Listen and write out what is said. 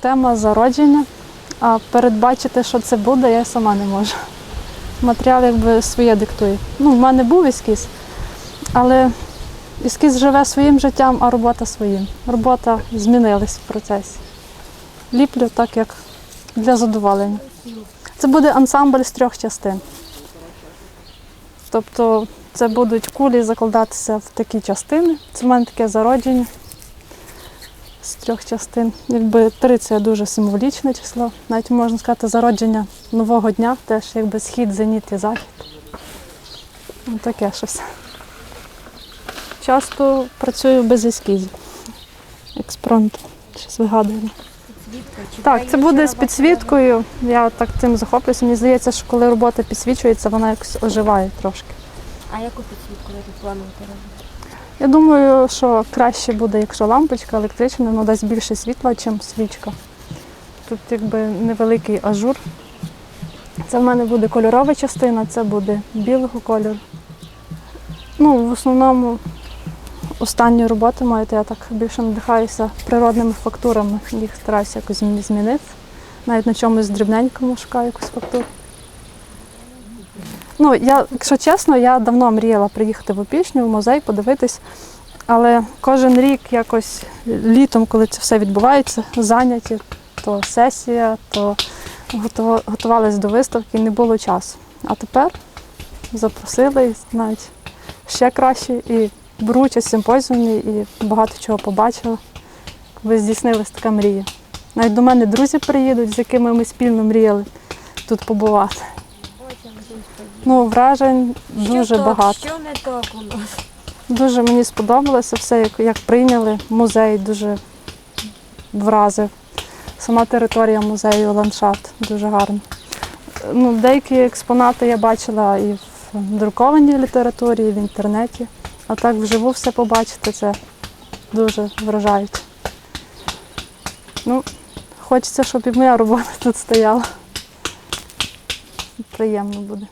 Тема зародження, а передбачити, що це буде, я сама не можу. Матеріал якби своє диктує. Ну, в мене був ескіз, але ескіз живе своїм життям, а робота своїм. Робота змінилась в процесі. Ліплю так, як для задоволення. Це буде ансамбль з трьох частин. Тобто це будуть кулі закладатися в такі частини. Це в мене таке зародження з трьох частин. Якби три це дуже символічне число. Навіть можна сказати зародження нового дня, теж якби схід, зеніт і захід. Ну, таке щось. Часто працюю без ескізів. Експронт. Щось вигадую. Так, це буде з підсвіткою. Я так цим захоплююся. Мені здається, що коли робота підсвічується, вона якось оживає трошки. А яку підсвітку ви тут плануєте робити? Я думаю, що краще буде, якщо лампочка електрична, вона дасть більше світла, ніж свічка. Тут якби невеликий ажур. Це в мене буде кольорова частина, це буде білого кольору. Ну, в основному останні роботи маю, то я так більше надихаюся природними фактурами. Їх стараюся якось змі- змінити. Навіть на чомусь дрібненькому шукаю якусь фактуру. Ну, я, якщо чесно, я давно мріяла приїхати в Опішню, в музей, подивитись. Але кожен рік якось літом, коли це все відбувається, зайняті, то сесія, то готувалися до виставки, не було часу. А тепер запросили навіть ще краще і беру участь в симпозіумі і багато чого побачила. Ви здійснилась така мрія. Навіть до мене друзі приїдуть, з якими ми спільно мріяли тут побувати. Ну, вражень дуже що багато. Так, що не так у нас? Дуже мені сподобалося все, як, як прийняли. Музей дуже вразив. Сама територія музею, ландшафт дуже гарний. Ну, деякі експонати я бачила і в друкованій літературі, і в інтернеті. А так вживу все побачити, це дуже вражають. Ну, хочеться, щоб і моя робота тут стояла. Приємно буде.